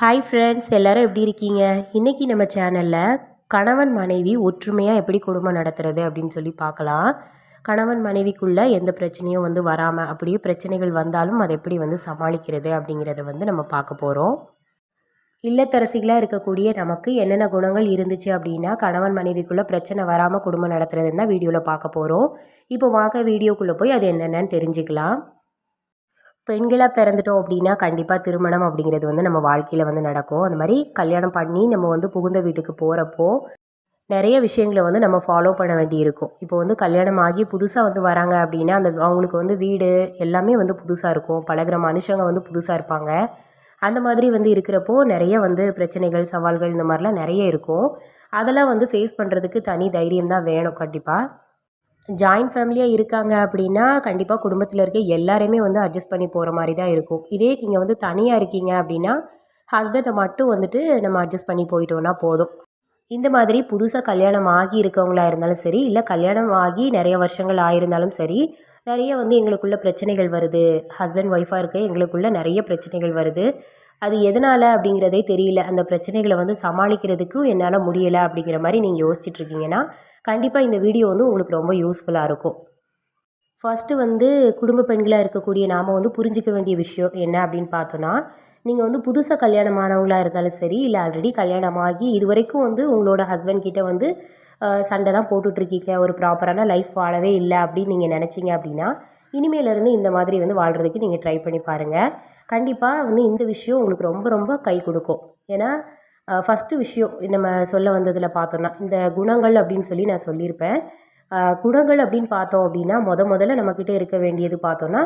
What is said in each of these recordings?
Hi friends எல்லோரும் எப்படி இருக்கீங்க? இன்றைக்கி நம்ம சேனலில் கணவன் மனைவி ஒற்றுமையாக எப்படி குடும்பம் நடத்துறது அப்படின்னு சொல்லி பார்க்கலாம். கணவன் மனைவிக்குள்ளே எந்த பிரச்சனையும் வந்து வராமல் அப்படியே பிரச்சனைகள் வந்தாலும் அதை எப்படி வந்து சமாளிக்கிறது அப்படிங்கிறத வந்து நம்ம பார்க்க போகிறோம் இல்லத்தரசிகளாக இருக்கக்கூடிய நமக்கு என்னென்ன குணங்கள் இருந்துச்சு அப்படின்னா கணவன் மனைவிக்குள்ளே பிரச்சனை வராமல் குடும்பம் நடத்துறதுன்னு தான் வீடியோவில் பார்க்க போகிறோம் இப்போ வாங்க வீடியோக்குள்ளே போய் அது என்னென்னு தெரிஞ்சுக்கலாம். பெண்களாக பிறந்துட்டோம் அப்படின்னா கண்டிப்பாக திருமணம் அப்படிங்கிறது வந்து நம்ம வாழ்க்கையில் வந்து நடக்கும். அந்த மாதிரி கல்யாணம் பண்ணி நம்ம வந்து புகுந்த வீட்டுக்கு போகிறப்போ நிறைய விஷயங்களை வந்து நம்ம ஃபாலோ பண்ண வேண்டி இருக்கும் இப்போ வந்து கல்யாணம் ஆகி புதுசாக வந்து வராங்க அப்படின்னா அந்த அவங்களுக்கு வந்து வீடு எல்லாமே வந்து புதுசாக இருக்கும். பழகுற மனுஷங்க வந்து புதுசாக இருப்பாங்க. அந்த மாதிரி வந்து இருக்கிறப்போ நிறைய வந்து பிரச்சனைகள் சவால்கள் இந்த மாதிரிலாம் நிறைய இருக்கும். அதெல்லாம் வந்து ஃபேஸ் பண்ணுறதுக்கு தனி தைரியம் தான் வேணும் கண்டிப்பாக ஜாயின்ட் ஃபேமிலியாக இருக்காங்க அப்படின்னா கண்டிப்பாக குடும்பத்தில் இருக்க எல்லாருமே வந்து அட்ஜஸ்ட் பண்ணி போகிற மாதிரி தான் இருக்கும். இதே நீங்கள் வந்து தனியாக இருக்கீங்க அப்படின்னா ஹஸ்பண்டை மட்டும் வந்துட்டு நம்ம அட்ஜஸ்ட் பண்ணி போயிட்டோன்னா போதும். இந்த மாதிரி புதுசாக கல்யாணம் ஆகி இருக்கவங்களா இருந்தாலும் சரி இல்லை கல்யாணம் ஆகி நிறைய வருஷங்கள் ஆயிருந்தாலும் சரி நிறைய வந்து எங்களுக்குள்ள பிரச்சனைகள் வருது. ஹஸ்பண்ட் ஒய்ஃபாக இருக்க எங்களுக்குள்ள நிறைய பிரச்சனைகள் வருது. அது எதனால் அப்படிங்கிறதே தெரியல. அந்த பிரச்சனைகளை வந்து சமாளிக்கிறதுக்கும் என்னால் முடியலை அப்படிங்கிற மாதிரி நீங்கள் யோசிச்சுட்ருக்கீங்கன்னா கண்டிப்பாக இந்த வீடியோ வந்து உங்களுக்கு ரொம்ப யூஸ்ஃபுல்லாக இருக்கும். ஃபஸ்ட்டு வந்து குடும்ப பெண்களாக இருக்கக்கூடிய நாம் வந்து புரிஞ்சிக்க வேண்டிய விஷயம் என்ன அப்படின்னு பார்த்தோன்னா நீங்கள் வந்து புதுசாக கல்யாணமானவங்களாக இருந்தாலும் சரி இல்லை ஆல்ரெடி கல்யாணமாகி இது வரைக்கும் வந்து உங்களோட ஹஸ்பண்ட் கிட்ட வந்து சண்டை தான் போட்டுட்ருக்கீங்க. ஒரு ப்ராப்பரான லைஃப் வாழவே இல்லை அப்படின்னு நீங்கள் நினச்சிங்க அப்படின்னா இனிமேலேருந்து இந்த மாதிரி வந்து வாழ்கிறதுக்கு நீங்கள் ட்ரை பண்ணி பாருங்கள் கண்டிப்பாக வந்து இந்த விஷயம் உங்களுக்கு ரொம்ப ரொம்ப கை கொடுக்கும். ஏன்னா ஃபஸ்ட்டு விஷயம் நம்ம சொல்ல வந்ததில் பார்த்தோன்னா இந்த குணங்கள் அப்படின்னு சொல்லி நான் சொல்லியிருப்பேன். குணங்கள் அப்படின்னு பார்த்தோம் அப்படின்னா முத முதல்ல நம்மக்கிட்ட இருக்க வேண்டியது பார்த்தோன்னா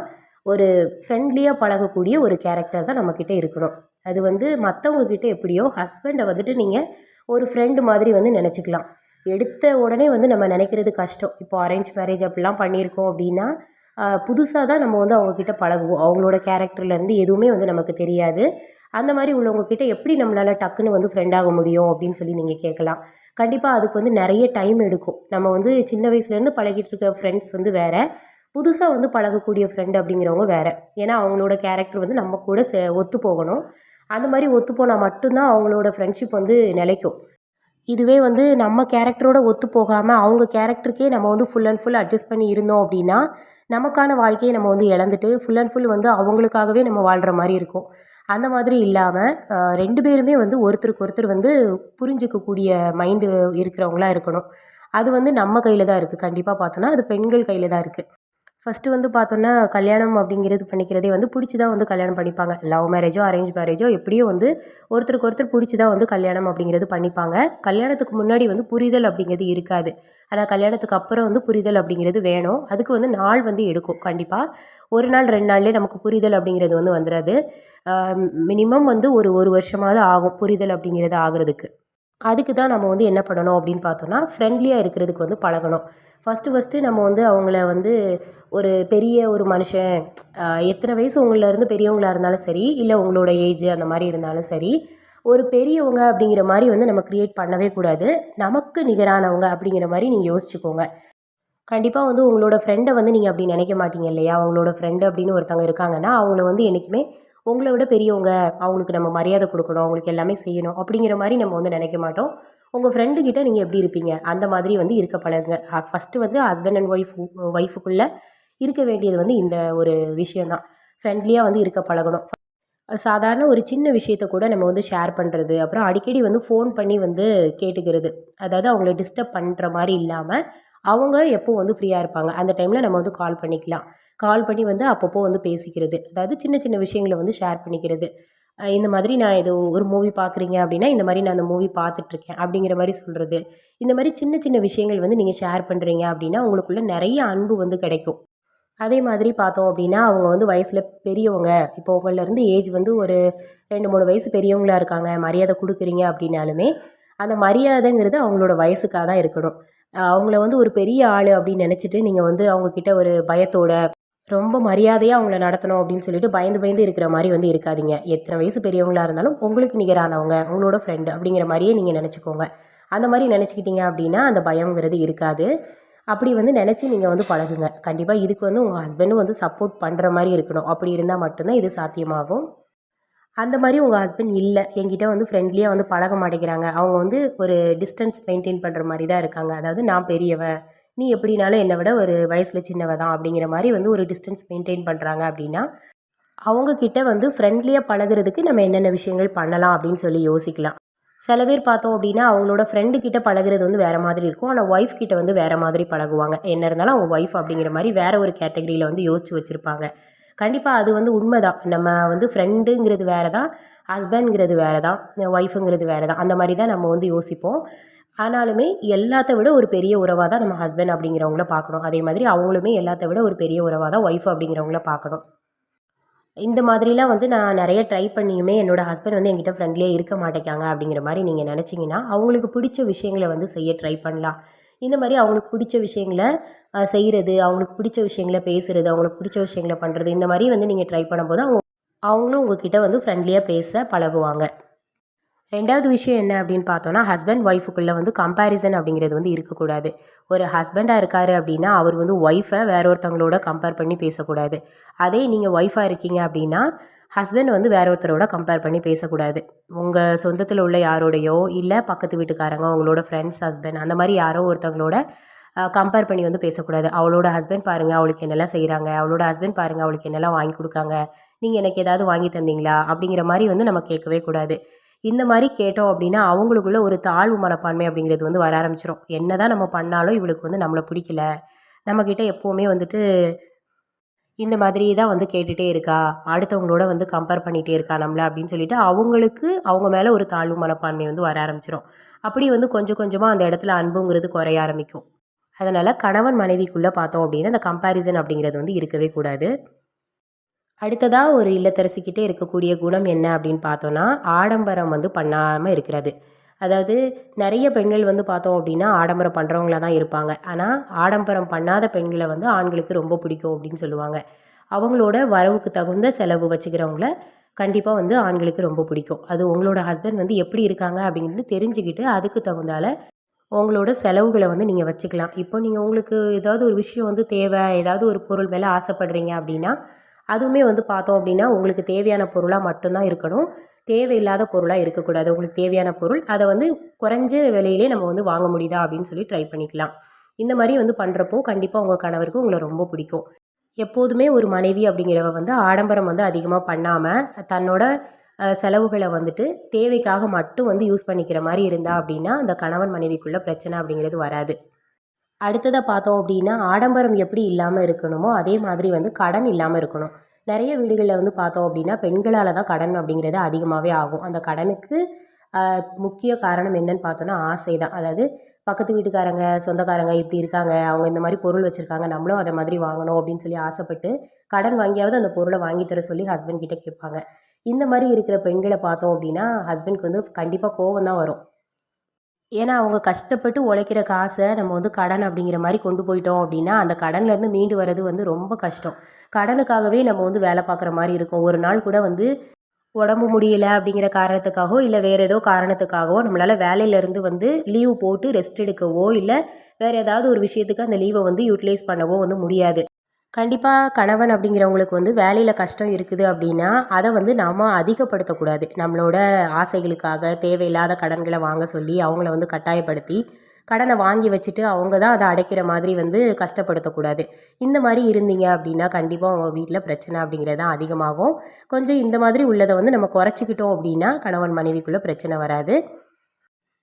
ஒரு ஃப்ரெண்ட்லியாக பழகக்கூடிய ஒரு கேரக்டர் தான் நம்மக்கிட்ட இருக்கணும். அது வந்து மற்றவங்கக்கிட்ட எப்படியோ ஹஸ்பண்டை வந்துட்டு நீங்கள் ஒரு ஃப்ரெண்டு மாதிரி வந்து நினச்சிக்கலாம். எடுத்த உடனே வந்து நம்ம நினைக்கிறது கஷ்டம். இப்போ அரேஞ்ச் மேரேஜ் அப்படிலாம் பண்ணியிருக்கோம் அப்படின்னா புதுசாக தான் நம்ம வந்து அவங்கக்கிட்ட பழகுவோம். அவங்களோட கேரக்டர்லேருந்து எதுவுமே வந்து நமக்கு தெரியாது. அந்த மாதிரி உள்ளவங்கக்கிட்ட எப்படி நம்மளால் டக்குன்னு வந்து ஃப்ரெண்ட் ஆக முடியும் அப்படின்னு சொல்லி நீங்கள் கேட்கலாம். கண்டிப்பாக அதுக்கு வந்து நிறைய டைம் எடுக்கும். நம்ம வந்து சின்ன வயசுலேருந்து பழகிட்டு இருக்க ஃப்ரெண்ட்ஸ் வந்து வேறு. புதுசாக வந்து பழகக்கூடிய ஃப்ரெண்டு அப்படிங்கிறவங்க வேறு. ஏன்னா அவங்களோட கேரக்டர் வந்து நம்ம கூட சே ஒத்து போகணும். அந்த மாதிரி ஒத்து போனால் மட்டும்தான் அவங்களோட ஃப்ரெண்ட்ஷிப் வந்து நிலைக்கும். இதுவே வந்து நம்ம கேரக்டரோட ஒத்து போகாமல் அவங்க கேரக்டருக்கே நம்ம வந்து ஃபுல் அண்ட் ஃபுல் அட்ஜஸ்ட் பண்ணி இருந்தோம் அப்படின்னா நமக்கான வாழ்க்கையை நம்ம வந்து இழந்துட்டு ஃபுல் அண்ட் ஃபுல் வந்து அவங்களுக்காகவே நம்ம வாழ்கிற மாதிரி இருக்கும். அந்த மாதிரி இல்லாமல் ரெண்டு பேருமே வந்து ஒருத்தருக்கு ஒருத்தர் வந்து புரிஞ்சிக்கக்கூடிய மைண்டு இருக்கிறவங்களா இருக்கணும். அது வந்து நம்ம கையில் தான் இருக்குது கண்டிப்பாக பார்த்தோன்னா அது பெண்கள் கையில் தான் இருக்குது ஃபஸ்ட்டு வந்து பார்த்தோன்னா கல்யாணம் அப்படிங்கிறது பண்ணிக்கிறதே வந்து பிடிச்சி தான் வந்து கல்யாணம் பண்ணிப்பாங்க. லவ் மேரேஜோ அரேஞ்ச் மேரேஜோ எப்படியோ வந்து ஒருத்தருக்கு ஒருத்தர் பிடிச்சி தான் வந்து கல்யாணம் அப்படிங்கிறது பண்ணிப்பாங்க. கல்யாணத்துக்கு முன்னாடி வந்து புரிதல் அப்படிங்கிறது இருக்காது. ஆனால் கல்யாணத்துக்கு அப்புறம் வந்து புரிதல் அப்படிங்கிறது வேணும். அதுக்கு வந்து நாள் வந்து எடுக்கும் கண்டிப்பாக ஒரு நாள் ரெண்டு நாள்லேயே நமக்கு புரிதல் அப்படிங்கிறது வந்து வந்துடாது மினிமம் வந்து ஒரு ஒரு வருஷமாவது ஆகும் புரிதல் அப்படிங்கிறது ஆகிறதுக்கு. அதுக்கு தான் நம்ம வந்து என்ன பண்ணணும் அப்படின்னு பார்த்தோன்னா ஃப்ரெண்ட்லியாக இருக்கிறதுக்கு வந்து பழகணும். ஃபஸ்ட்டு ஃபஸ்ட்டு நம்ம வந்து அவங்கள வந்து ஒரு பெரிய ஒரு மனுஷன் எத்தனை வயசு உங்களிலேருந்து பெரியவங்களாக இருந்தாலும் சரி இல்லை உங்களோட ஏஜ் அந்த மாதிரி இருந்தாலும் சரி ஒரு பெரியவங்க அப்படிங்கிற மாதிரி வந்து நம்ம க்ரியேட் பண்ணவே கூடாது. நமக்கு நிகரானவங்க அப்படிங்கிற மாதிரி நீங்கள் யோசிச்சுக்கோங்க. கண்டிப்பாக வந்து உங்களோட ஃப்ரெண்டை வந்து நீங்கள் அப்படி நினைக்க மாட்டீங்க இல்லையா? அவங்களோட ஃப்ரெண்டு அப்படின்னு ஒருத்தவங்க இருக்காங்கன்னா அவங்கள வந்து என்றைக்குமே உங்களை விட பெரியவங்க அவங்களுக்கு நம்ம மரியாதை கொடுக்கணும் அவங்களுக்கு எல்லாமே செய்யணும் அப்படிங்கிற மாதிரி நம்ம வந்து நினைக்க மாட்டோம். உங்கள் ஃப்ரெண்டுக்கிட்ட நீங்கள் எப்படி இருப்பீங்க? அந்த மாதிரி வந்து இருக்க பழகுங்க. ஃபஸ்ட்டு வந்து ஹஸ்பண்ட் அண்ட் ஒய்ஃப் ஒய்ஃபுக்குள்ளே இருக்க வேண்டியது வந்து இந்த ஒரு விஷயந்தான் ஃப்ரெண்ட்லியாக வந்து இருக்க பழகணும். சாதாரண ஒரு சின்ன விஷயத்த கூட நம்ம வந்து ஷேர் பண்ணுறது அப்புறம் அடிக்கடி வந்து ஃபோன் பண்ணி வந்து கேட்டுக்கிறது. அதாவது அவங்கள டிஸ்டர்ப் பண்ணுற மாதிரி இல்லாமல் அவங்க எப்போ வந்து ஃப்ரீயாக இருப்பாங்க. அந்த டைமில் நம்ம வந்து கால் பண்ணிக்கலாம். கால் பண்ணி வந்து அப்பப்போ வந்து பேசிக்கிறது. அதாவது சின்ன சின்ன விஷயங்களை வந்து ஷேர் பண்ணிக்கிறது. இந்த மாதிரி நான் இது ஒரு மூவி பார்க்குறீங்க அப்படின்னா இந்த மாதிரி நான் அந்த மூவி பார்த்துட்ருக்கேன் அப்படிங்கிற மாதிரி சொல்கிறது இந்த மாதிரி சின்ன சின்ன விஷயங்கள் வந்து நீங்கள் ஷேர் பண்ணுறீங்க அப்படின்னா உங்களுக்குள்ளே நிறைய அன்பு வந்து கிடைக்கும். அதே மாதிரி பார்த்தோம் அப்படின்னா அவங்க வந்து வயசில் பெரியவங்க. இப்போ உங்களிலேருந்து ஏஜ் வந்து ஒரு ரெண்டு மூணு வயசு பெரியவங்களாக இருக்காங்க. மரியாதை கொடுக்குறீங்க அப்படின்னாலுமே அந்த மரியாதைங்கிறது அவங்களோட வயசுக்காக தான் இருக்கணும். அவங்கள வந்து ஒரு பெரிய ஆள் அப்படின்னு நினச்சிட்டு நீங்கள் வந்து அவங்கக்கிட்ட ஒரு பயத்தோட ரொம்ப மரியாதையாக அவங்கள நடத்தணும் அப்படின்னு சொல்லிட்டு பயந்து பயந்து இருக்கிற மாதிரி வந்து இருக்காதிங்க. எத்தனை வயசு பெரியவங்களாக இருந்தாலும் உங்களுக்கு நிகரானவங்க உங்களோட ஃப்ரெண்டு அப்படிங்கிற மாதிரியே நீங்கள் நினச்சிக்கோங்க. அந்த மாதிரி நினச்சிக்கிட்டீங்க அப்படின்னா அந்த பயங்கிறது இருக்காது. அப்படி வந்து நினச்சி நீங்கள் வந்து பழகுங்க. கண்டிப்பாக இதுக்கு வந்து உங்கள் ஹஸ்பண்டும் வந்து சப்போர்ட் பண்ணுற மாதிரி இருக்கணும். அப்படி இருந்தால் மட்டும்தான் இது சாத்தியமாகும். அந்த மாதிரி உங்கள் ஹஸ்பண்ட் இல்லை. என்கிட்ட வந்து ஃப்ரெண்ட்லியாக வந்து பழக மாட்டேங்கிறாங்க. அவங்க வந்து ஒரு டிஸ்டன்ஸ் மெயின்டைன் பண்ணுற மாதிரி தான் இருக்காங்க. அதாவது நான் பெரியவன். நீ எப்படினாலும் என்னை விட ஒரு வயசில் சின்னவ தான் அப்படிங்கிற மாதிரி வந்து ஒரு டிஸ்டன்ஸ் மெயின்டைன் பண்ணுறாங்க அப்படின்னா அவங்கக்கிட்ட வந்து ஃப்ரெண்ட்லியாக பழகுறதுக்கு நம்ம என்னென்ன விஷயங்கள் பண்ணலாம் அப்படின்னு சொல்லி யோசிக்கலாம். சில பேர் பார்த்தோம் அப்படின்னா அவங்களோட ஃப்ரெண்டு கிட்ட பழகுறது வந்து வேறு மாதிரி இருக்கும். ஆனால் ஒய்ஃப் கிட்ட வந்து வேறு மாதிரி பழகுவாங்க. என்ன இருந்தாலும் அவங்க ஒய்ஃப் அப்படிங்கிற மாதிரி வேறு ஒரு கேட்டகரியில் வந்து யோசிச்சு வச்சுருப்பாங்க. கண்டிப்பாக அது வந்து உண்மை தான் நம்ம வந்து ஃப்ரெண்டுங்கிறது வேறு தான் ஹஸ்பண்ட்ங்கிறது வேறு தான் ஒய்ஃபுங்கிறது வேறு தான் அந்த மாதிரி தான் நம்ம வந்து யோசிப்போம். ஆனாலுமே எல்லாத்த விட ஒரு பெரிய உறவாக தான் நம்ம ஹஸ்பண்ட் அப்படிங்கிறவங்கள பார்க்கணும். அதே மாதிரி அவங்களுமே எல்லாத்த விட ஒரு பெரிய உறவாக தான் ஒய்ஃப் அப்படிங்கிறவங்கள பார்க்கணும். இந்த மாதிரிலாம் வந்து நான் நிறைய ட்ரை பண்ணியுமே என்னோடய ஹஸ்பண்ட் வந்து என்கிட்ட ஃப்ரெண்ட்லியாக இருக்க மாட்டேங்காங்க அப்படிங்கிற மாதிரி நீங்கள் நினச்சிங்கன்னா அவங்களுக்கு பிடிச்ச விஷயங்களை வந்து செய்ய ட்ரை பண்ணலாம். இந்த மாதிரி அவங்களுக்கு பிடிச்ச விஷயங்களை செய்கிறது அவங்களுக்கு பிடிச்ச விஷயங்களை பேசுகிறது அவங்களுக்கு பிடிச்ச விஷயங்களை பண்ணுறது இந்த மாதிரி வந்து நீங்கள் ட்ரை பண்ணும்போது அவங்க அவங்களும் உங்ககிட்ட வந்து ஃப்ரெண்ட்லியாக பேச பழகுவாங்க. ரெண்டாவது விஷயம் என்ன அப்படின்னு பார்த்தோன்னா ஹஸ்பண்ட் ஒய்ஃபுக்குள்ளே வந்து கம்பேரிசன் அப்படிங்கிறது வந்து இருக்கக்கூடாது. ஒரு ஹஸ்பண்டாக இருக்காரு அப்படின்னா அவர் வந்து ஒய்ஃபை வேற ஒருத்தவங்களோட கம்பேர் பண்ணி பேசக்கூடாது. அதே நீங்கள் ஒய்ஃபாக இருக்கீங்க அப்படின்னா ஹஸ்பண்ட் வந்து வேற ஒருத்தரோட கம்பேர் பண்ணி பேசக்கூடாது. உங்கள் சொந்தத்தில் உள்ள யாரோடையோ இல்லை பக்கத்து வீட்டுக்காரங்க உங்களோட ஃப்ரெண்ட்ஸ் ஹஸ்பண்ட் அந்த மாதிரி யாரோ ஒருத்தவங்களோட கம்பேர் பண்ணி வந்து பேசக்கூடாது. அவளோட ஹஸ்பண்ட் பாருங்கள் அவளுக்கு என்னெல்லாம் செய்கிறாங்க அவளோட ஹஸ்பண்ட் பாருங்கள் அவளுக்கு என்னெல்லாம் வாங்கி கொடுக்காங்க. நீங்கள் எனக்கு ஏதாவது வாங்கி தந்தீங்களா? அப்படிங்கிற மாதிரி வந்து நம்ம கேட்கவே கூடாது. இந்த மாதிரி கேட்டோம் அப்படின்னா அவங்களுக்குள்ள ஒரு தாழ்வு மனப்பான்மை அப்படிங்கிறது வந்து வர ஆரம்பிச்சிடும் என்ன தான் நம்ம பண்ணாலும் இவளுக்கு வந்து நம்மளை பிடிக்கல. நம்மக்கிட்ட எப்போவுமே வந்துட்டு இந்த மாதிரி தான் வந்து கேட்டுகிட்டே இருக்கா. அடுத்தவங்களோட வந்து கம்பேர் பண்ணிகிட்டே இருக்கா நம்மளை அப்படின்னு சொல்லிட்டு அவங்களுக்கு அவங்க மேலே ஒரு தாழ்வு மனப்பான்மை வந்து வர ஆரம்பிச்சிடும் அப்படி வந்து கொஞ்சம் கொஞ்சமாக அந்த இடத்துல அன்புங்கிறது குறைய ஆரம்பிக்கும். அதனால் கணவன் மனைவிக்குள்ளே பார்த்தோம் அப்படின்னா அந்த கம்பேரிசன் அப்படிங்கிறது வந்து இருக்கவே கூடாது. அடுத்ததாக ஒரு இல்லத்தரசிக்கிட்டே இருக்கக்கூடிய குணம் என்ன அப்படின்னு பார்த்தோன்னா ஆடம்பரம் வந்து பண்ணாமல் இருக்கிறது. அதாவது நிறைய பெண்கள் வந்து பார்த்தோம் அப்படின்னா ஆடம்பரம் பண்ணுறவங்களா தான் இருப்பாங்க. ஆனால் ஆடம்பரம் பண்ணாத பெண்களை வந்து ஆண்களுக்கு ரொம்ப பிடிக்கும் அப்படின்னு சொல்லுவாங்க. அவங்களோட வரவுக்கு தகுந்த செலவு வச்சுக்கிறவங்கள கண்டிப்பாக வந்து ஆண்களுக்கு ரொம்ப பிடிக்கும். அது உங்களோட ஹஸ்பண்ட் வந்து எப்படி இருக்காங்க அப்படிங்கிறது தெரிஞ்சுக்கிட்டு அதுக்கு தகுந்தால உங்களோட செலவுகளை வந்து நீங்கள் வச்சுக்கலாம். இப்போ நீங்கள் உங்களுக்கு ஏதாவது ஒரு விஷயம் வந்து தேவை ஏதாவது ஒரு பொருள் மேலே ஆசைப்படுறீங்க அப்படின்னா அதுவுமே வந்து பார்த்தோம் அப்படின்னா உங்களுக்கு தேவையான பொருளாக மட்டும்தான் இருக்கணும். தேவையில்லாத பொருளாக இருக்கக்கூடாது. உங்களுக்கு தேவையான பொருள் அதை வந்து குறைஞ்ச விலையிலே நம்ம வந்து வாங்க முடியுதா அப்படின்னு சொல்லி ட்ரை பண்ணிக்கலாம். இந்த மாதிரி வந்து பண்ணுறப்போ கண்டிப்பாக உங்கள் கணவருக்கு உங்களை ரொம்ப பிடிக்கும். எப்போதுமே ஒரு மனைவி அப்படிங்கிறவ வந்து ஆடம்பரம் வந்து அதிகமாக பண்ணாமல் தன்னோட செலவுகளை வந்துட்டு தேவைக்காக மட்டும் வந்து யூஸ் பண்ணிக்கிற மாதிரி இருந்தா அப்படின்னா அந்த கணவன் மனைவிக்குள்ள பிரச்சனை அப்படிங்கிறது வராது. அடுத்ததை பார்த்தோம் அப்படின்னா ஆடம்பரம் எப்படி இல்லாமல் இருக்கணுமோ அதே மாதிரி வந்து கடன் இல்லாமல் இருக்கணும். நிறைய வீடுகளில் வந்து பார்த்தோம் அப்படின்னா பெண்களால் தான் கடன் அப்படிங்கிறது அதிகமாகவே ஆகும். அந்த கடனுக்கு முக்கிய காரணம் என்னன்னு பார்த்தோன்னா ஆசை தான். அதாவது பக்கத்து வீட்டுக்காரங்க சொந்தக்காரங்க இப்படி இருக்காங்க அவங்க இந்த மாதிரி பொருள் வச்சுருக்காங்க நம்மளும் அதை மாதிரி வாங்கணும் அப்படின்னு சொல்லி ஆசைப்பட்டு கடன் வாங்கியாவது அந்த பொருளை வாங்கி தர சொல்லி ஹஸ்பண்ட் கிட்டே கேட்பாங்க. இந்த மாதிரி இருக்கிற பெண்களை பார்த்தோம் அப்படின்னா ஹஸ்பண்ட்க்கு வந்து கண்டிப்பாக கோவம் தான் வரும். ஏன்னா அவங்க கஷ்டப்பட்டு உழைக்கிற காசை நம்ம வந்து கடன் அப்படிங்கிற மாதிரி கொண்டு போயிட்டோம் அப்படின்னா அந்த கடன்லேருந்து மீண்டு வர்றது வந்து ரொம்ப கஷ்டம். கடனுக்காகவே நம்ம வந்து வேலை பார்க்குற மாதிரி இருக்கும். ஒரு நாள் கூட வந்து உடம்பு முடியல அப்படிங்கிற காரணத்துக்காகவோ இல்லை வேறு ஏதோ காரணத்துக்காகவோ நம்மளால் வேலையிலேருந்து வந்து லீவு போட்டு ரெஸ்ட் எடுக்கவோ இல்லை வேறு ஏதாவது ஒரு விஷயத்துக்கு அந்த லீவை வந்து யூட்டிலைஸ் பண்ணவோ வந்து முடியாது. கண்டிப்பாக கணவன் அப்படிங்கிறவங்களுக்கு வந்து வேலையில் கஷ்டம் இருக்குது அப்படின்னா அதை வந்து நாம் அதிகப்படுத்தக்கூடாது. நம்மளோட ஆசைகளுக்காக தேவையில்லாத கடன்களை வாங்க சொல்லி அவங்கள வந்து கட்டாயப்படுத்தி கடனை வாங்கி வச்சுட்டு அவங்க தான் அதை அடைக்கிற மாதிரி வந்து கஷ்டப்படுத்தக்கூடாது. இந்த மாதிரி இருந்தீங்க அப்படின்னா கண்டிப்பாக உங்கள் வீட்டில் பிரச்சனை அப்படிங்கிறது தான் அதிகமாகும். கொஞ்சம் இந்த மாதிரி உள்ளதை வந்து நம்ம குறைச்சிக்கிட்டோம் அப்படின்னா கணவன் மனைவிக்குள்ளே பிரச்சனை வராது.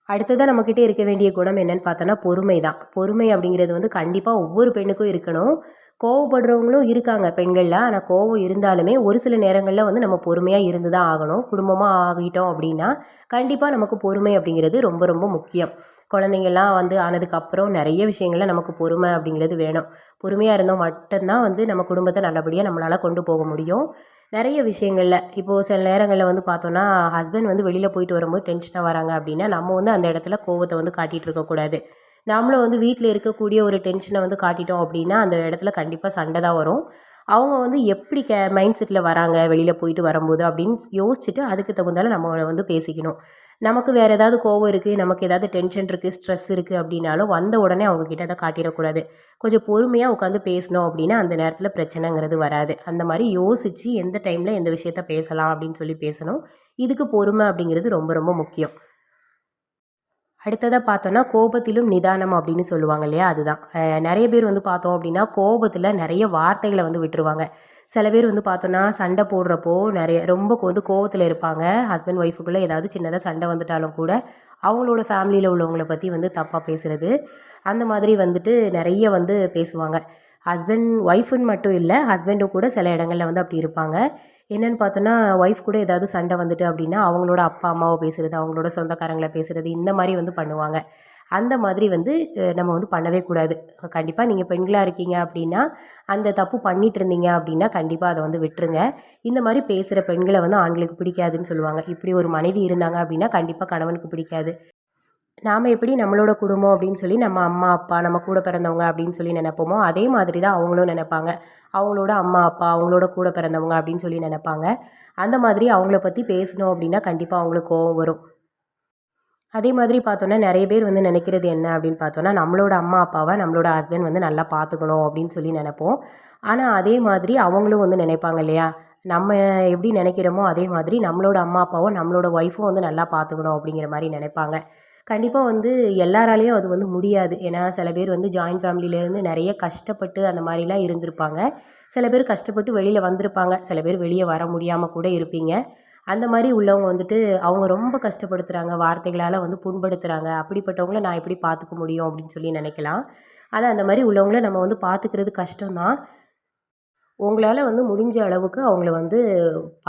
அடுத்ததாக நம்மக்கிட்ட இருக்க வேண்டிய குணம் என்னன்னு பார்த்தோன்னா பொறுமை தான். பொறுமை அப்படிங்கிறது வந்து கண்டிப்பாக ஒவ்வொரு பெண்ணுக்கும் இருக்கணும். கோவப்படுறவங்களும் இருக்காங்க பெண்கள்லாம் ஆனால் கோவம் இருந்தாலுமே ஒரு சில நேரங்களில் வந்து நம்ம பொறுமையாக இருந்து தான் ஆகணும். குடும்பமாக ஆகிட்டோம் அப்படின்னா கண்டிப்பாக நமக்கு பொறுமை அப்படிங்கிறது ரொம்ப ரொம்ப முக்கியம். குழந்தைங்கள்லாம் வந்து ஆனதுக்கப்புறம் நிறைய விஷயங்களில் நமக்கு பொறுமை அப்படிங்கிறது வேணும். பொறுமையாக இருந்தோம் மட்டும்தான் வந்து நம்ம குடும்பத்தை நல்லபடியாக நம்மளால் கொண்டு போக முடியும். நிறைய விஷயங்களில். இப்போது சில நேரங்களில் வந்து பார்த்தோன்னா ஹஸ்பண்ட் வந்து வெளியில் போயிட்டு வரும்போது டென்ஷனாக வராங்க அப்படின்னா நம்ம வந்து அந்த இடத்துல கோவத்தை வந்து காட்டிகிட்டு இருக்கக்கூடாது. நாமளும் வந்து வீட்டில் இருக்கக்கூடிய ஒரு டென்ஷனை வந்து காட்டிட்டோம் அப்படின்னா அந்த இடத்துல கண்டிப்பாக சண்டை தான் வரும். அவங்க வந்து எப்படி கே மைண்ட் செட்டில் வராங்க வெளியில் போயிட்டு வரும்போது அப்படின்னு யோசிச்சுட்டு அதுக்கு தகுந்தால நம்ம வந்து பேசிக்கணும். நமக்கு வேறு ஏதாவது கோவம் இருக்குது நமக்கு ஏதாவது டென்ஷன் இருக்குது ஸ்ட்ரெஸ் இருக்குது அப்படின்னாலும் வந்த உடனே அவங்கக்கிட்ட அதை காட்டிடக்கூடாது. கொஞ்சம் பொறுமையாக உட்காந்து பேசினோம் அப்படின்னா அந்த நேரத்தில் பிரச்சனைங்கிறது வராது. அந்த மாதிரி யோசித்து எந்த டைமில் எந்த விஷயத்த பேசலாம் அப்படின்னு சொல்லி பேசணும். இதுக்கு பொறுமை அப்படிங்கிறது ரொம்ப ரொம்ப முக்கியம். அடுத்ததாக பார்த்தோன்னா கோபத்திலும் நிதானம் அப்படின்னு சொல்லுவாங்க இல்லையா? அதுதான். நிறைய பேர் வந்து பார்த்தோம் அப்படின்னா கோபத்தில் நிறைய வார்த்தைகளை வந்து விட்டுருவாங்க. சில பேர் வந்து பார்த்தோன்னா சண்டை போடுறப்போ நிறைய ரொம்ப வந்து கோபத்தில் இருப்பாங்க. ஹஸ்பண்ட் ஒய்ஃபுக்குள்ளே ஏதாவது சின்னதாக சண்டை வந்துட்டாலும் கூட அவங்களோட ஃபேமிலியில் உள்ளவங்களை பற்றி வந்து தப்பாக பேசுகிறது அந்த மாதிரி வந்துட்டு நிறைய வந்து பேசுவாங்க. ஹஸ்பண்ட் ஒய்ஃபுன்னு மட்டும் இல்லை ஹஸ்பண்டும் கூட சில இடங்களில் வந்து அப்படி இருப்பாங்க. என்னென்னு பார்த்தோன்னா ஒய்ஃப் கூட ஏதாவது சண்டை வந்துட்டு அப்படின்னா அவங்களோட அப்பா அம்மாவை பேசுகிறது அவங்களோட சொந்தக்காரங்களை பேசுகிறது இந்த மாதிரி வந்து பண்ணுவாங்க. அந்த மாதிரி வந்து நம்ம வந்து பண்ணவே கூடாது. கண்டிப்பாக நீங்கள் பெண்களாக இருக்கீங்க அப்படின்னா அந்த தப்பு பண்ணிட்டு இருந்தீங்க அப்படின்னா கண்டிப்பாக அதை வந்து விட்டுருங்க. இந்த மாதிரி பேசுகிற பெண்களை வந்து ஆண்களுக்கு பிடிக்காதுன்னு சொல்லுவாங்க. இப்படி ஒரு மனைவி இருந்தாங்க அப்படின்னா கண்டிப்பாக கணவனுக்கு பிடிக்காது. நாம் எப்படி நம்மளோட குடும்பம் அப்படின்னு சொல்லி நம்ம அம்மா அப்பா நம்ம கூட பிறந்தவங்க அப்படின்னு சொல்லி நினைப்போமோ அதே மாதிரி தான் அவங்களும் நினைப்பாங்க. அவங்களோட அம்மா அப்பா அவங்களோட கூட பிறந்தவங்க அப்படின்னு சொல்லி நினைப்பாங்க. அந்த மாதிரி அவங்கள பற்றி பேசணும் அப்படின்னா கண்டிப்பாக அவங்களுக்கு கோவம் வரும். அதே மாதிரி பார்த்தோன்னா நிறைய பேர் வந்து நினைக்கிறது என்ன அப்படின்னு பார்த்தோன்னா நம்மளோட அம்மா அப்பாவை நம்மளோட ஹஸ்பண்ட் வந்து நல்லா பார்த்துக்கணும் அப்படின்னு சொல்லி நினைப்போம். ஆனால் அதே மாதிரி அவங்களும் வந்து நினைப்பாங்க இல்லையா? நம்ம எப்படி நினைக்கிறோமோ அதே மாதிரி நம்மளோட அம்மா அப்பாவும் நம்மளோட ஒய்ஃபும் வந்து நல்லா பார்த்துக்கணும் அப்படிங்கிற மாதிரி நினைப்பாங்க. கண்டிப்பாக வந்து எல்லாராலேயும் அது வந்து முடியாது. ஏன்னா சில பேர் வந்து ஜாயின்ட் ஃபேமிலியிலேருந்து நிறைய கஷ்டப்பட்டு அந்த மாதிரிலாம் இருந்திருப்பாங்க. சில பேர் கஷ்டப்பட்டு வெளியில் வந்திருப்பாங்க. சில பேர் வெளியே வர முடியாமல் கூட இருப்பீங்க. அந்த மாதிரி உள்ளவங்க வந்துட்டு அவங்க ரொம்ப கஷ்டப்படுத்துகிறாங்க வார்த்தைகளால் வந்து புண்படுத்துகிறாங்க அப்படிப்பட்டவங்கள நான் எப்படி பார்த்துக்க முடியும் அப்படின்னு சொல்லி நினைக்கலாம். ஆனால் அந்த மாதிரி உள்ளவங்கள நம்ம வந்து பார்த்துக்கிறது கஷ்டம்தான். உங்களால் வந்து முடிஞ்ச அளவுக்கு அவங்கள வந்து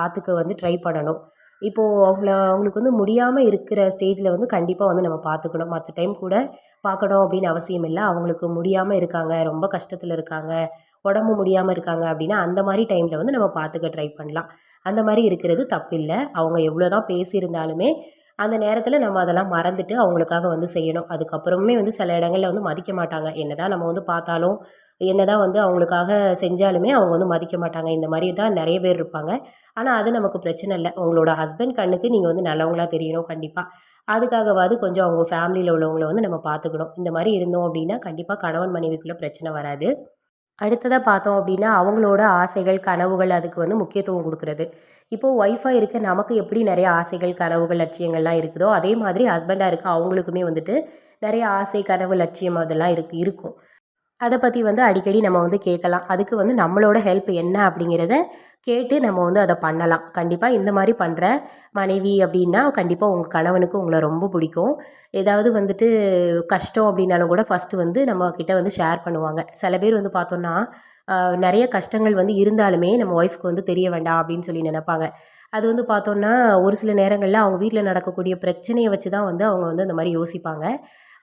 பார்த்துக்க வந்து ட்ரை பண்ணணும். இப்போது அவங்கள அவங்களுக்கு வந்து முடியாமல் இருக்கிற ஸ்டேஜில் வந்து கண்டிப்பாக வந்து நம்ம பார்த்துக்கணும் மற்ற டைம் கூட பார்க்கணும் அப்படின்னு அவசியம் இல்லை. அவங்களுக்கு முடியாமல் இருக்காங்க ரொம்ப கஷ்டத்தில் இருக்காங்க உடம்பு முடியாமல் இருக்காங்க அப்படின்னா அந்த மாதிரி டைமில் வந்து நம்ம பார்த்துக்க ட்ரை பண்ணலாம். அந்த மாதிரி இருக்கிறது தப்பில்லை. அவங்க எவ்வளோ தான் பேசியிருந்தாலுமே அந்த நேரத்தில் நம்ம அதெல்லாம் மறந்துட்டு அவங்களுக்காக வந்து செய்யணும். அதுக்கப்புறமே வந்து சில இடங்களில் வந்து மதிக்க மாட்டாங்க. என்ன தான் நம்ம வந்து பார்த்தாலும் என்ன தான் வந்து அவங்களுக்காக செஞ்சாலுமே அவங்க வந்து மதிக்க மாட்டாங்க. இந்த மாதிரி தான் நிறைய பேர் இருப்பாங்க. ஆனால் அது நமக்கு பிரச்சனை இல்லை. உங்களோட ஹஸ்பண்ட் கண்ணுக்கு நீங்கள் வந்து நல்லவங்களாக தெரியணும் கண்டிப்பாக அதுக்காகவாது கொஞ்சம் அவங்க ஃபேமிலியில் உள்ளவங்களை வந்து நம்ம பார்த்துக்கணும். இந்த மாதிரி இருந்தோம் அப்படின்னா கண்டிப்பாக கணவன் மனைவிக்குள்ளே பிரச்சனை வராது. அடுத்ததாக பார்த்தோம் அப்படின்னா அவங்களோட ஆசைகள் கனவுகள் அதுக்கு வந்து முக்கியத்துவம் கொடுக்குறது. இப்போது ஒய்ஃபாக இருக்க நமக்கு எப்படி நிறைய ஆசைகள் கனவுகள் லட்சியங்கள்லாம் இருக்குதோ அதே மாதிரி ஹஸ்பண்டாக இருக்க அவங்களுக்குமே வந்துட்டு நிறைய ஆசை கனவு லட்சியம் அதெல்லாம் இருக்கு இருக்கும். அதை பற்றி வந்து அடிக்கடி நம்ம வந்து கேட்கலாம் அதுக்கு வந்து நம்மளோட ஹெல்ப் என்ன அப்படிங்கிறத கேட்டு நம்ம வந்து அதை பண்ணலாம். கண்டிப்பாக இந்த மாதிரி பண்ணுற மனைவி அப்படின்னா கண்டிப்பாக உங்கள் கணவனுக்கு உங்களை ரொம்ப பிடிக்கும். ஏதாவது வந்துட்டு கஷ்டம் அப்படின்னாலும் கூட ஃபஸ்ட்டு வந்து நம்ம கிட்ட வந்து ஷேர் பண்ணுவாங்க. சில பேர் வந்து பார்த்தோன்னா நிறைய கஷ்டங்கள் வந்து இருந்தாலுமே நம்ம ஒய்ஃப்க்கு வந்து தெரிய வேண்டாம் அப்படின்னு சொல்லி நினைப்பாங்க. அது வந்து பார்த்தோன்னா ஒரு சில நேரங்களில் அவங்க வீட்டில் நடக்கக்கூடிய பிரச்சனையை வச்சு தான் வந்து அவங்க வந்து அந்த மாதிரி யோசிப்பாங்க.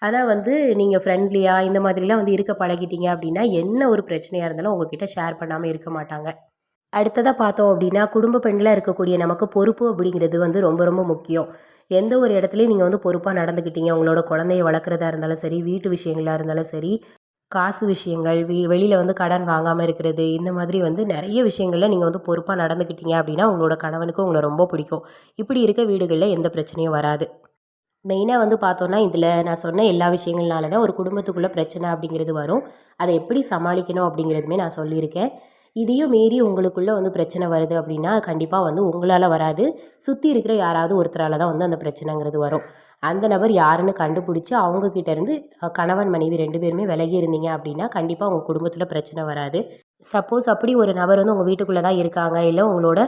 ஆனால் வந்து நீங்கள் ஃப்ரெண்ட்லியாக இந்த மாதிரிலாம் வந்து இருக்க பழகிட்டீங்க அப்படின்னா என்ன ஒரு பிரச்சனையாக இருந்தாலும் உங்ககிட்ட ஷேர் பண்ணாமல் இருக்க மாட்டாங்க. அடுத்ததாக பார்த்தோம் அப்படின்னா குடும்ப பெண்களாக இருக்கக்கூடிய நமக்கு பொறுப்பு அப்படிங்கிறது வந்து ரொம்ப ரொம்ப முக்கியம். எந்த ஒரு இடத்துலையும் நீங்கள் வந்து பொறுப்பாக நடந்துக்கிட்டீங்க உங்களோட குழந்தைய வளர்க்குறதா இருந்தாலும் சரி வீட்டு விஷயங்களாக இருந்தாலும் சரி காசு விஷயங்கள் வீ வெளியில் வந்து கடன் வாங்காமல் இருக்கிறது இந்த மாதிரி வந்து நிறைய விஷயங்களில் நீங்கள் வந்து பொறுப்பாக நடந்துக்கிட்டீங்க அப்படின்னா உங்களோட கணவனுக்கு உங்களை ரொம்ப பிடிக்கும். இப்படி இருக்க வீடுகளில் எந்த பிரச்சனையும் வராது. மெயினாக வந்து பார்த்தோன்னா இதில் நான் சொன்ன எல்லா விஷயங்கள்னால தான் ஒரு குடும்பத்துக்குள்ளே பிரச்சனை அப்படிங்கிறது வரும். அதை எப்படி சமாளிக்கணும் அப்படிங்கிறதுமே நான் சொல்லியிருக்கேன். இதையும் மீறி உங்களுக்குள்ளே வந்து பிரச்சனை வருது அப்படின்னா கண்டிப்பாக வந்து உங்களால் வராது. சுற்றி இருக்கிற யாராவது ஒருத்தரால் தான் வந்து அந்த பிரச்சனைங்கிறது வரும். அந்த நபர் யாருன்னு கண்டுபிடிச்சி அவங்கக்கிட்டேருந்து கணவன் மனைவி ரெண்டு பேருமே விலகி இருந்தீங்க அப்படின்னா கண்டிப்பாக உங்கள் குடும்பத்தில் பிரச்சனை வராது. சப்போஸ் அப்படி ஒரு நபர் வந்து உங்கள் வீட்டுக்குள்ளே தான் இருக்காங்க. இல்லை உங்களோட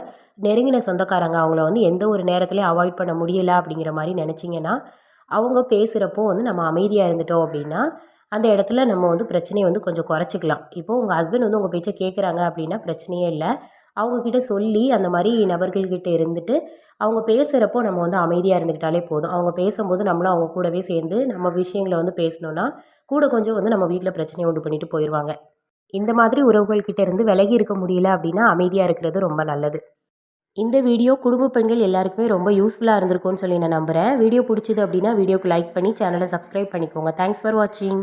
நெருங்கின சொந்தக்காரங்க அவங்கள வந்து எந்த ஒரு நேரத்துலையும் அவாய்ட் பண்ண முடியல அப்படிங்கிற மாதிரி நினச்சிங்கன்னா அவங்க பேசுகிறப்போ வந்து நம்ம அமைதியாக இருந்துட்டோம் அப்படின்னா அந்த இடத்துல நம்ம வந்து பிரச்சனையை வந்து கொஞ்சம் குறைச்சிக்கலாம். இப்போது உங்கள் ஹஸ்பண்ட் வந்து உங்கள் பேச்சை கேட்குறாங்க அப்படின்னா பிரச்சனையே இல்லை. அவங்கக்கிட்ட சொல்லி அந்த மாதிரி நபர்கள்கிட்ட இருந்துட்டு அவங்க பேசுகிறப்போ நம்ம வந்து அமைதியாக இருந்துக்கிட்டாலே போதும். அவங்க பேசும்போது நம்மளும் அவங்க கூடவே சேர்ந்து நம்ம விஷயங்களை வந்து பேசணுன்னா கூட கொஞ்சம் வந்து நம்ம வீட்டில் பிரச்சனையை உண்டு பண்ணிட்டு போயிடுவாங்க இந்த மாதிரி உறவுகள்கிட்ட இருந்து விலகி இருக்க முடியல அப்படின்னா அமைதியாக இருக்கிறது ரொம்ப நல்லது. இந்த வீடியோ குடும்ப பெண்கள் எல்லாருக்குமே ரொம்ப யூஸ்ஃபுல்லாக இருந்திருக்கும்னு சொல்லி நான் நம்புகிறேன் வீடியோ பிடிச்சிது அப்படின்னா வீடியோக்கு லைக் பண்ணி சேனலை சப்ஸ்கிரைப் பண்ணிக்கோங்க. தேங்க்ஸ் ஃபார் வாட்சிங்